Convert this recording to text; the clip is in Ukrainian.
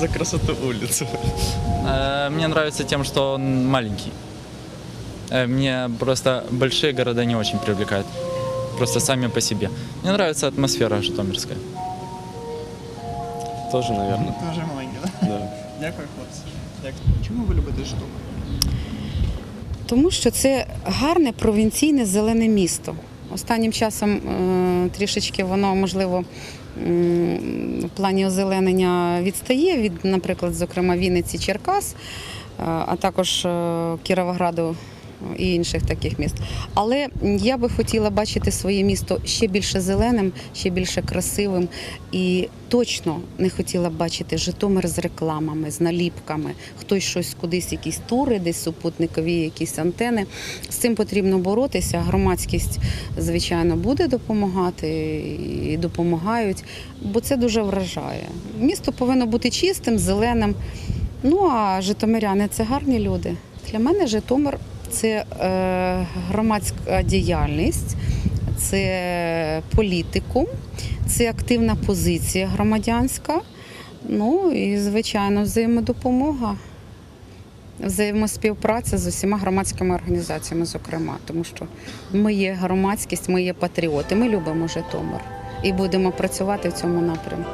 за красоту улицы? Э, Мне нравится тем, что он маленький. Э, Мне просто большие города не очень привлекают. Просто сами по себе. Мне нравится атмосфера житомирская. Тоже, наверное. Дуже маленький, так? Да. Дякую, хлопці. Дякую. Чому ви любите Житомир? Тому що це гарне провінційне зелене місто. Останнім часом е, трішечки воно можливо в плані озеленення відстає від, наприклад, зокрема Вінниці, Черкас, е, а також е, Кіровограду і інших таких міст. Але я би хотіла бачити своє місто ще більше зеленим, ще більше красивим. І точно не хотіла б бачити Житомир з рекламами, з наліпками. Хтось щось кудись, якісь тури, десь супутникові, якісь антени. З цим потрібно боротися. Громадськість, звичайно, буде допомагати і допомагають, бо це дуже вражає. Місто повинно бути чистим, зеленим. Ну а житомиряни це гарні люди. Для мене Житомир це е, громадська діяльність, це політикум, це активна позиція громадянська. Ну і, звичайно, взаємодопомога, взаємоспівпраця з усіма громадськими організаціями, зокрема, тому що ми є громадськість, ми є патріоти, ми любимо Житомир і будемо працювати в цьому напрямку.